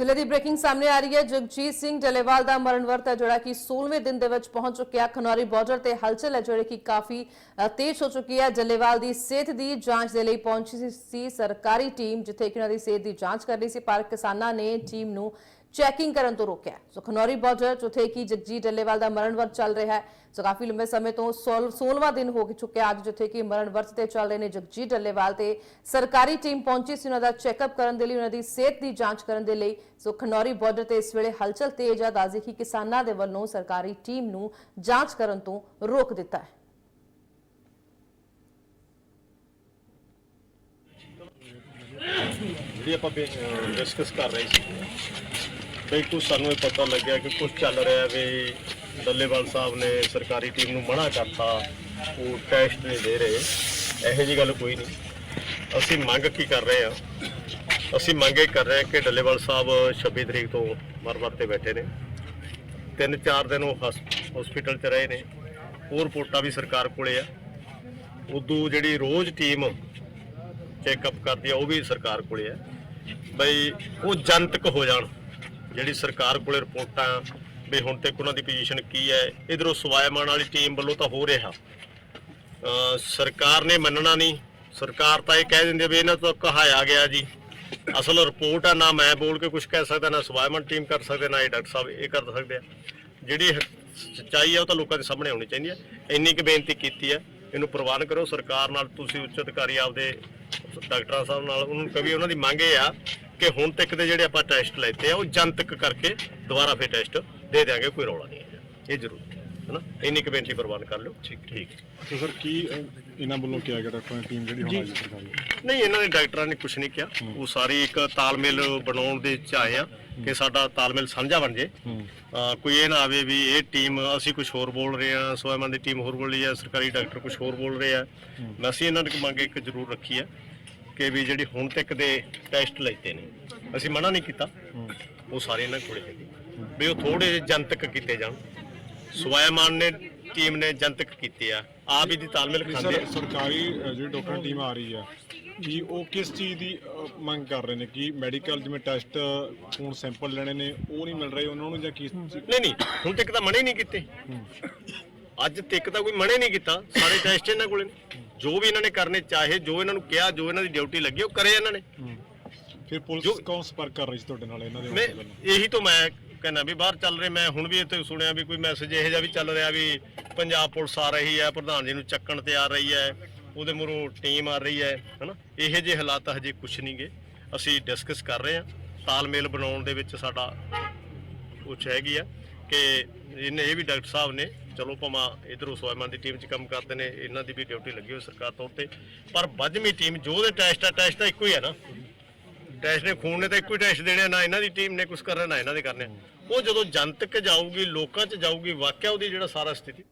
ਵੇਲੇ ਦੀ ਬ੍ਰੇਕਿੰਗ ਸਾਹਮਣੇ ਆ ਰਹੀ ਹੈ। ਜਗਜੀਤ ਸਿੰਘ ਡੱਲੇਵਾਲ ਦਾ ਮਰਨ ਵਰਤ ਹੈ, ਜਿਹੜਾ ਕਿ 16ਵੇਂ ਦਿਨ ਦੇ ਵਿੱਚ ਪਹੁੰਚ ਚੁੱਕਿਆ। ਖਨੌਰੀ ਬਾਰਡਰ ਤੇ ਹਲਚਲ ਹੈ, ਜਿਹੜੀ ਕਿ ਕਾਫੀ ਤੇਜ਼ ਹੋ ਚੁੱਕੀ ਹੈ। ਡੱਲੇਵਾਲ ਦੀ ਸਿਹਤ ਦੀ ਜਾਂਚ ਦੇ ਲਈ ਪਹੁੰਚੀ ਸੀ- ਸਰਕਾਰੀ ਟੀਮ, ਜਿੱਥੇ ਕਿ ਉਹਨਾਂ ਦੀ ਸਿਹਤ ਦੀ ਜਾਂਚ ਕਰ ਰਹੀ ਸੀ, ਪਰ ਕਿਸਾਨਾਂ ਨੇ ਟੀਮ ਨੂੰ ਚੈਕਿੰਗ ਕਰਨ ਤੋਂ ਰੋਕਿਆ ਸੋ ਖਨੌਰੀ ਬਾਰਡਰ ਜਿੱਥੇ ਕਿ ਜਗਜੀਤ ਡੱਲੇਵਾਲ ਦਾ ਮਰਨ ਵਰਤ ਚੱਲ ਰਿਹਾ ਹੈ। ਸੋ ਕਾਫੀ ਲੰਬੇ ਸਮੇਂ ਤੋਂ 16ਵਾਂ ਦਿਨ ਹੋ ਚੁੱਕਿਆ ਅੱਜ ਜਿੱਥੇ ਕਿ ਮਰਨ ਵਰਤ ਤੇ ਚੱਲ ਰਹੇ ਨੇ ਜਗਜੀਤ ਡੱਲੇਵਾਲ ਤੇ। ਸਰਕਾਰੀ ਟੀਮ ਪਹੁੰਚੀ ਸੀ ਉਹਨਾਂ ਦਾ ਚੈੱਕਅਪ ਕਰਨ ਦੇ ਲਈ, ਉਹਨਾਂ ਦੀ ਸਿਹਤ ਦੀ ਜਾਂਚ ਕਰਨ ਦੇ ਲਈ। ਸੋ ਖਨੌਰੀ ਬਾਰਡਰ ਤੇ ਇਸ ਵੇਲੇ ਹਲਚਲ ਤੇਜ਼ ਹੈ ਦਾਜ਼ੀ ਕਿ ਕਿਸਾਨਾਂ ਦੇ ਵੱਲੋਂ ਸਰਕਾਰੀ ਟੀਮ ਨੂੰ ਜਾਂਚ ਕਰਨ ਤੋਂ ਰੋਕ ਦਿੱਤਾ ਹੈ। ਜਿਹੜੀ ਆਪਾਂ ਡਿਸਕਸ ਕਰ ਰਹੇ ਸੀ। ਬਈ ਕੁਝ ਸਾਨੂੰ ਇਹ ਪਤਾ ਲੱਗਿਆ ਕਿ ਕੁਝ ਚੱਲ ਰਿਹਾ ਵੀ ਡੱਲੇਵਾਲ ਸਾਹਿਬ ਨੇ ਸਰਕਾਰੀ ਟੀਮ ਨੂੰ ਮਨਾ ਕਰਤਾ, ਉਹ ਟੈਸਟ ਨਹੀਂ ਦੇ ਰਹੇ। ਇਹੋ ਜੀ ਗੱਲ ਕੋਈ ਨਹੀਂ। ਅਸੀਂ ਮੰਗ ਕੀ ਕਰ ਰਹੇ ਆ ਅਸੀਂ ਮੰਗ ਇਹ ਕਰ ਰਹੇ ਹਾਂ ਕਿ ਡੱਲੇਵਾਲ ਸਾਹਿਬ 26 ਤਰੀਕ ਤੋਂ ਮਰ-ਮਰ ਤੇ ਬੈਠੇ ਨੇ। ਤਿੰਨ ਚਾਰ ਦਿਨ ਉਹ ਹਸਪੀਟਲ 'ਚ ਰਹੇ ਨੇ। ਉਹ ਰਿਪੋਰਟਾਂ ਵੀ ਸਰਕਾਰ ਕੋਲੇ ਆ। ਉਦੋਂ ਜਿਹੜੀ ਰੋਜ਼ ਟੀਮ ਚੈੱਕਅਪ ਕਰਦੀ ਆ, ਉਹ ਵੀ ਸਰਕਾਰ ਕੋਲੇ ਆ। ਬਈ ਉਹ ਜਨਤਕ ਹੋ ਜਾਣ। ਜਿਹੜੀ ਸਰਕਾਰ ਕੋਲੇ ਰਿਪੋਰਟਾਂ ਵੀ ਹੁਣ ਤੱਕ ਉਹਨਾਂ ਦੀ ਪੋਜੀਸ਼ਨ ਕੀ ਹੈ, ਇਧਰੋਂ ਸਵਾਇਮਾਨ ਵਾਲੀ ਟੀਮ ਵੱਲੋਂ ਤਾਂ ਹੋ ਰਿਹਾ। ਸਰਕਾਰ ਨੇ ਮੰਨਣਾ ਨਹੀਂ। ਸਰਕਾਰ ਤਾਂ ਇਹ ਕਹਿ ਦਿੰਦੀ ਵੀ ਇਹਨਾਂ ਤੋਂ ਕਹਾਇਆ ਗਿਆ ਜੀ, ਅਸਲ ਰਿਪੋਰਟ ਆ, ਨਾ ਮੈਂ ਬੋਲ ਕੇ ਕੁਝ ਕਹਿ ਸਕਦਾ, ਨਾ ਸਵਾਇਮਾਨ ਟੀਮ ਕਰ ਸਕਦੇ, ਨਾ ਇਹ ਡਾਕਟਰ ਸਾਹਿਬ ਇਹ ਕਰ ਸਕਦੇ ਆ। ਜਿਹੜੀ ਸੱਚਾਈ ਆ, ਉਹ ਤਾਂ ਲੋਕਾਂ ਦੇ ਸਾਹਮਣੇ ਆਉਣੀ ਚਾਹੀਦੀ ਹੈ ਇੰਨੀ ਕੁ ਬੇਨਤੀ ਕੀਤੀ ਹੈ ਇਹਨੂੰ ਪ੍ਰਵਾਨ ਕਰੋ। ਸਰਕਾਰ ਨਾਲ ਤੁਸੀਂ ਉੱਚ ਅਧਿਕਾਰੀ ਆਪਦੇ ਡਾਕਟਰਾਂ ਸਾਹਿਬ ਨਾਲ, ਉਹਨਾਂ ਨੂੰ ਕਵੀ ਉਹਨਾਂ ਦੀ ਮੰਗ ਇਹ ਆ ਕਿ ਹੁਣ ਤੱਕ ਦੇ ਜਿਹੜੇ ਆਪਾਂ ਟੈਸਟ ਲੈਤੇ ਆ ਉਹ ਜਨਤਕ ਕਰਕੇ ਦੁਬਾਰਾ ਫੇਰ ਟੈਸਟ ਦੇ ਦਿਆਂਗੇ ਕੋਈ ਰੌਲਾ ਨਹੀਂ ਹੈ ਇਹ ਜ਼ਰੂਰ ਹੈਨਾ? ਇੰਨੀ ਕੁ ਬੇਨਤੀ ਪ੍ਰਵਾਨ ਕਰ ਲਿਓ। ਠੀਕ ਠੀਕ। ਸਰ ਕੀ ਇਹਨਾਂ ਵੱਲੋਂ ਕਿਹਾ ਗਿਆ ਡਾਕਟਰਾਂ ਦੀ ਟੀਮ ਜਿਹੜੀ ਹੁਣ ਆਈ ਹੈ ਸਰਕਾਰੀ ਨਹੀਂ ਇਹਨਾਂ ਦੇ ਡਾਕਟਰਾਂ ਨੇ ਕੁਝ ਨਹੀਂ ਕਿਹਾ। ਉਹ ਸਾਰੀ ਇੱਕ ਤਾਲਮੇਲ ਬਣਾਉਣ ਦੇ ਚ ਆਏ ਆ ਕਿ ਸਾਡਾ ਤਾਲਮੇਲ ਸਾਂਝਾ ਬਣ ਜੇ। ਕੋਈ ਇਹ ਨਾ ਆਵੇ ਵੀ ਇਹ ਟੀਮ ਅਸੀਂ ਕੁਝ ਹੋਰ ਬੋਲ ਰਹੇ ਆ ਸੋਇਮਨ ਦੀ ਟੀਮ ਹੋਰ ਬੋਲ ਰਹੀ ਆ ਸਰਕਾਰੀ ਡਾਕਟਰ ਕੁਝ ਹੋਰ ਬੋਲ ਰਹੇ ਆ। ਮੈਂ ਅਸੀਂ ਇਹਨਾਂ ਨੂੰ ਮੰਗ ਇੱਕ ਜ਼ਰੂਰ ਰੱਖੀ ਆ ਕਿ ਵੀ ਜਿਹੜੀ ਹੁਣ ਤੱਕ ਦੇ ਟੈਸਟ ਲੈਤੇ ਨੇ। ਅਸੀਂ ਮਨਾ ਨਹੀਂ ਕੀਤਾ। ਉਹ ਸਾਰੇ ਇਹਨਾਂ ਕੋਲੇ ਹੈਗੇ। ਵੀ ਉਹ ਥੋੜੇ ਜਿਹੇ ਜਨਤਕ ਕੀਤੇ ਜਾਣ। ਸੋਇਮਨ ਨੇ ਟੀਮ ਨੇ ਜਨਤਕ ਕੀਤੇ ਆ। ਆਪ ਹੀ ਦੀ ਤਾਲਮੇਲ ਖਾਂਦੇ ਸਰ ਆ। ਸਰਕਾਰੀ ਜਿਹੜੀ ਡਾਕਟਰ ਟੀਮ ਆ ਰਹੀ ਹੈ ਕੀ ਉਹ ਕਿਸ ਚੀਜ਼ ਦੀ ਮੰਗ ਕਰ ਰਹੇ ਨੇ? ਕਿ ਮੈਡੀਕਲ ਜਿਵੇਂ ਟੈਸਟ ਖੂਨ ਸੈਂਪਲ ਲੈਣੇ ਨੇ ਉਹ ਨਹੀਂ ਮਿਲ ਰਹੇ ਉਹਨਾਂ ਨੂੰ ਜਾਂ ਕਿਸ ਨਹੀਂ ਨਹੀਂ ਹੁਣ ਤੱਕ ਤਾਂ ਮਨੇ ਨਹੀਂ ਕੀਤੇ। ਅੱਜ ਤੱਕ ਤਾਂ ਕੋਈ ਮਨੇ ਨਹੀਂ ਕੀਤਾ। ਸਾਰੇ ਟੈਸਟ ਇਹਨਾਂ ਕੋਲੇ ਨੇ। ਜੋ ਵੀ ਇਹਨਾਂ ਨੇ ਕਰਨੇ ਚਾਹੇ ਜੋ ਇਹਨਾਂ ਨੂੰ ਕਿਹਾ ਜੋ ਇਹਨਾਂ ਦੀ ਡਿਊਟੀ ਲੱਗੀ ਉਹ ਕਰੇ ਇਹਨਾਂ ਨੇ। ਫਿਰ ਪੁਲਿਸ ਕੌਣ ਸੰਪਰਕ ਕਰ ਰਹੀ ਸੀ ਤੁਹਾਡੇ ਨਾਲ ਇਹਨਾਂ ਦੇ ਮੈਂ? ਇਹੀ ਤੋਂ ਮੈਂ ਕਹਿੰਦਾ ਵੀ ਬਾਹਰ ਚੱਲ ਰਹੇ ਮੈਂ ਹੁਣ ਵੀ ਇੱਥੇ ਸੁਣਿਆ ਵੀ ਕੋਈ ਮੈਸੇਜ ਇਹੋ ਜਿਹਾ ਵੀ ਚੱਲ ਰਿਹਾ ਵੀ ਪੰਜਾਬ ਪੁਲਿਸ ਆ ਰਹੀ ਹੈ ਪ੍ਰਧਾਨ ਜੀ ਨੂੰ ਚੱਕਣ ਤੇ ਆ ਰਹੀ ਹੈ ਉਹਦੇ ਮੂਹਰੋਂ ਟੀਮ ਆ ਰਹੀ ਹੈ ਹਨਾ? ਇਹੋ ਜਿਹੇ ਹਾਲਾਤ ਹਜੇ ਕੁਝ ਨਹੀਂਗੇ ਅਸੀਂ ਡਿਸਕਸ ਕਰ ਰਹੇ ਹਾਂ। ਤਾਲਮੇਲ ਬਣਾਉਣ ਦੇ ਵਿੱਚ ਸਾਡਾ ਕੁਛ ਹੈਗੀ ਆ। ਕਿ ਇਹਨੇ ਇਹ ਵੀ ਡਾਕਟਰ ਸਾਹਿਬ ਨੇ ਚਲੋ ਭਾਵੇਂ ਇਧਰੋਂ ਸਵਾਇਮਾਨ ਦੀ ਟੀਮ 'ਚ ਕੰਮ ਕਰਦੇ ਨੇ ਇਹਨਾਂ ਦੀ ਵੀ ਡਿਊਟੀ ਲੱਗੀ ਹੋਈ ਸਰਕਾਰ ਤੌਰ ਤੇ। ਪਰ ਵੱਜਵੀਂ ਟੀਮ ਜੋ ਦੇ ਟੈਸਟ ਆ ਟੈਸਟ ਤਾਂ ਇੱਕੋ ਹੀ ਆ ਨਾ। ਟੈਸਟ ਨੇ ਖੂਨ ਨੇ ਤਾਂ ਇੱਕੋ ਹੀ ਟੈਸਟ ਦੇਣੇ ਆ, ਨਾ ਇਹਨਾਂ ਦੀ ਟੀਮ ਨੇ ਕੁਝ ਕਰਨਾ ਨਾ ਇਹਨਾਂ ਦੇ ਕਰਨੇ। ਉਹ ਜਦੋਂ ਜਨਤਕ ਜਾਊਗੀ ਲੋਕਾਂ 'ਚ ਜਾਊਗੀ ਵਾਕਿਆ ਉਹਦੀ ਜਿਹੜਾ ਸਾਰਾ ਸਥਿਤੀ